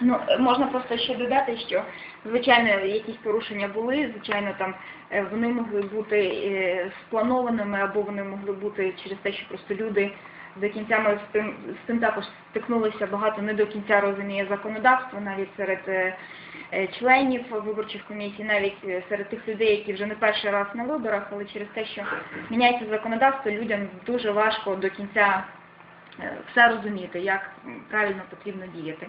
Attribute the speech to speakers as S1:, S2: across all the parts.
S1: Ну, е, можна просто ще додати, що звичайно якісь порушення були, звичайно, там е, вони могли бути е, спланованими або вони могли бути через те, що просто люди до кінця ми з тим з цим також стикнулися багато не до кінця розуміє законодавство, навіть серед членів виборчих комісій, навіть серед тих людей, які вже не перший раз на виборах, але через те, що міняється законодавство, людям дуже важко до кінця все розуміти, як правильно потрібно діяти.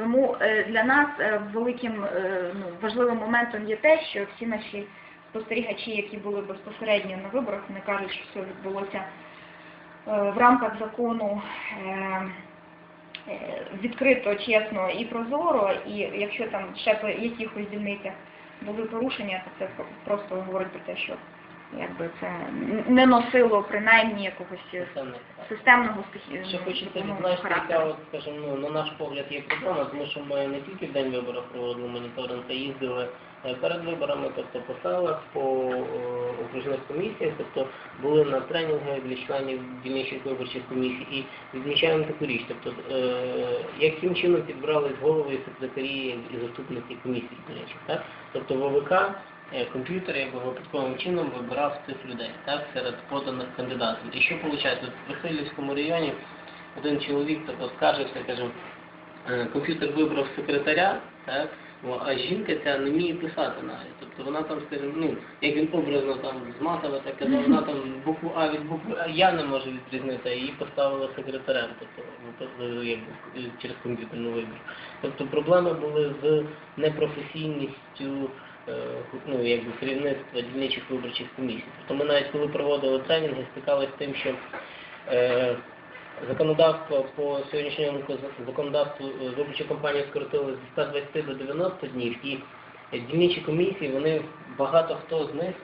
S1: Тому е, для нас е, великим е, ну, важливим моментом є те, що всі наші спостерігачі, які були безпосередньо на виборах, вони кажуть, що все відбулося в рамках закону відкрито, чесно і прозоро, і якщо там ще по якихось дільницях були порушення, то це просто говорить про те, що якби це не носило принаймні якогось системного
S2: Ще хочеться відзначити, яка, от, скажімо, ну, на наш погляд є проблема, тому що ми не тільки в день виборів проводили моніторинг, а їздили е, перед виборами, тобто по селах, по е, окружних комісіях, тобто були на тренінгах для членів дільничих виборчих комісій і відмічаємо таку річ, тобто е, яким чином підбрались голови і секретарі і заступники комісій дільничих, так? Тобто ВВК комп'ютер якби випадковим чином вибирав цих людей так, серед поданих кандидатів. І що виходить? От в Васильівському районі один чоловік так скаржився, каже, е, комп'ютер вибрав секретаря, так, а жінка ця не вміє писати навіть. Тобто вона там, скажімо, ну, як він образно там з Матова, так казав, вона там букву А від букви А я не можу відрізнити, а її поставили секретарем, тобто ну, через комп'ютерну вибір. Тобто проблеми були з непрофесійністю е, ну, якби, керівництва дільничих виборчих комісій. Тобто ми навіть коли проводили тренінги, стикалися з тим, що е, законодавство по сьогоднішньому законодавству е, виборчу кампанію скоротили з 120 до 90 днів, і е, дільничі комісії, вони багато хто з них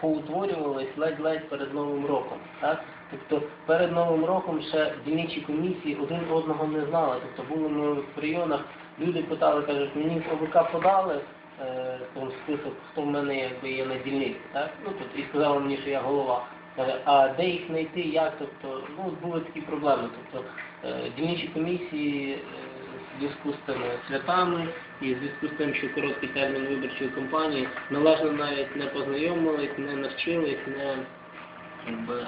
S2: поутворювались ледь-ледь перед Новим роком. Так? Тобто перед Новим роком ще дільничі комісії один одного не знали. Тобто були ми в районах, люди питали, кажуть, мені ОВК подали е, там список, хто в мене якби є на дільниці, так? Ну, тут, і сказали мені, що я голова. А де їх знайти, як? Тобто, ну, були такі проблеми. Тобто, е, дільничі комісії е, в зв'язку з тими святами і в зв'язку з тим, що короткий термін виборчої кампанії належно навіть не познайомились, не навчились, не якби,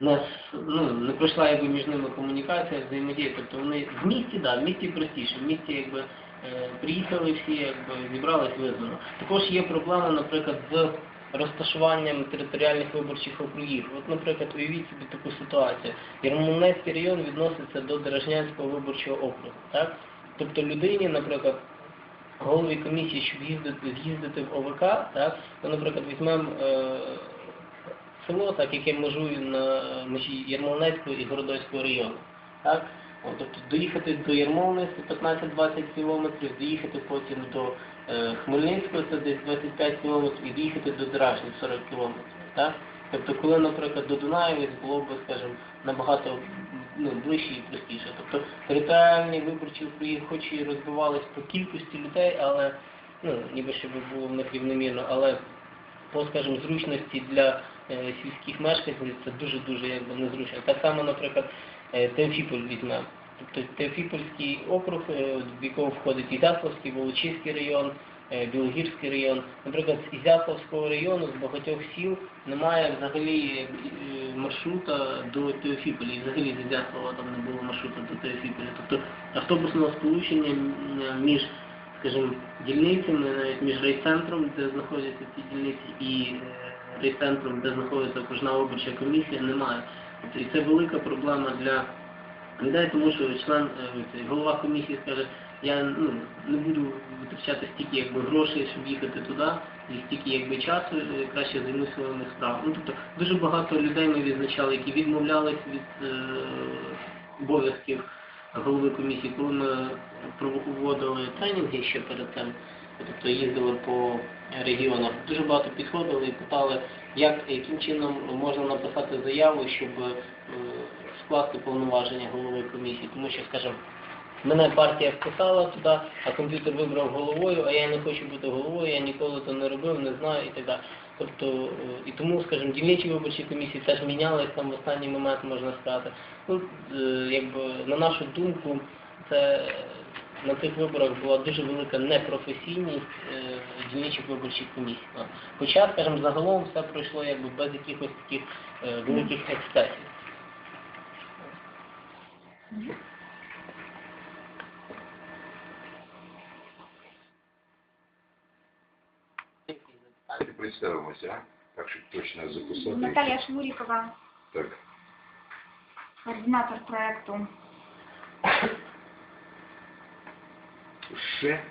S2: ну, не, ну, не пройшла якби між ними комунікація, взаємодія. Тобто вони в місті, да, в місті простіше, в місті якби е, приїхали всі, якби зібрались визвано. Також є проблема, наприклад, з розташуванням територіальних виборчих округів. От, наприклад, уявіть собі таку ситуацію. Ярмолинецький район відноситься до Дорожнянського виборчого округу. Так? Тобто людині, наприклад, голові комісії, щоб їздити, з'їздити в ОВК, так, то, наприклад, візьмемо е, село, так, яке межує на межі Ярмолинецького і Городоцького району. Так? Тобто доїхати до Ярмолини це 15-20 кілометрів, доїхати потім до е, Хмельницького це десь 25 кілометрів і доїхати до Дражні 40 кілометрів. Так? Тобто, коли, наприклад, до Дунаєвець було б, скажімо, набагато ну, ближче і простіше. Тобто територіальні виборчі округи хоч і розбивались по кількості людей, але ну, ніби щоб було в них рівномірно, але по, скажімо, зручності для сільських мешканців це дуже-дуже незручно. Так само, наприклад, е, Теофіполь візьмемо. Тобто Теофіпольський округ, е, в якого входить Ізяславський, Волочиський район, е, Білогірський район. Наприклад, з Ізяславського району, з багатьох сіл немає взагалі е, маршрута до Теофіполя. І взагалі з Ізяслава там не було маршрута до Теофіполя. Тобто автобусного сполучення між скажімо, дільницями, навіть між райцентром, де знаходяться ці дільниці, і е, райцентром, де знаходиться окружна виборча комісія, немає. І це велика проблема для людей, тому що член, е, голова комісії скаже, я ну, не буду витрачати стільки якби, грошей, щоб їхати туди, і стільки якби, часу, е, краще займуся своїми справами. Ну, тобто, дуже багато людей ми відзначали, які відмовлялись від е, обов'язків голови комісії, коли ми проводили тренінги ще перед тим, тобто їздили по регіонах, дуже багато підходили і питали, як, яким чином можна написати заяву, щоб е, скласти повноваження голови комісії, тому що, скажімо, Мене партія вписала туди, а комп'ютер вибрав головою, а я не хочу бути головою, я ніколи то не робив, не знаю і так далі. Тобто, е, і тому, скажімо, дільничі виборчі комісії теж мінялись там в останній момент, можна сказати. Ну, е, якби, На нашу думку, це на цих виборах була дуже велика непрофесійність е, дільничих виборчих комісій. Хоча, скажімо, загалом все пройшло якби, без якихось таких великих ексцесів.
S3: представимося, так щоб точно записати.
S1: Наталія Шмурікова.
S3: Так.
S1: Координатор проекту.
S3: Ще